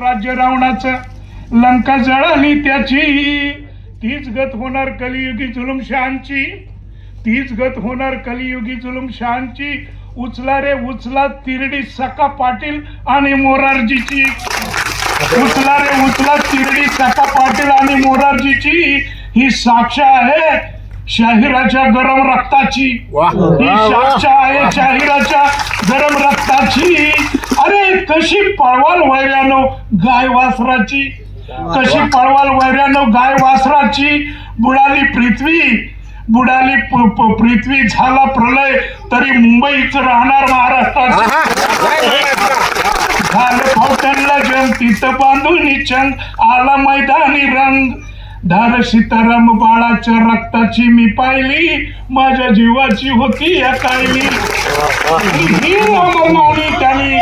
राज्य रावणाचं. लंका जळाली त्याची. तीच गत होणार कलियुगी जुलुमशहांची तीच गत होणार कलियुगी जुलुमशहांची उचला रे उचला तिरडी सका पाटील आणि मोरारजीची. उचला रे उचला तिरडी सका पाटील आणि मोरारजीची. ही साक्ष आहे शाहिराच्या गरम रक्ताची. ही साक्ष आहे शाहिराच्या गरम रक्ताची. कशी पळवाल वैऱ्यानो गाय वासराची? कशी पळवाल वैऱ्यानो गाय वासराची? बुडाली पृथ्वी बुडाली पृथ्वी झाला प्रलय तरी मुंबईच राहणार महाराष्ट्रात. झालं फावट्यांना जंग तिथं बांधून चंग आला मैदानी रंग. धार सीताराम बाळाच्या रक्ताची मी पाहिली माझ्या जीवाची होती या कायली. ही त्यांनी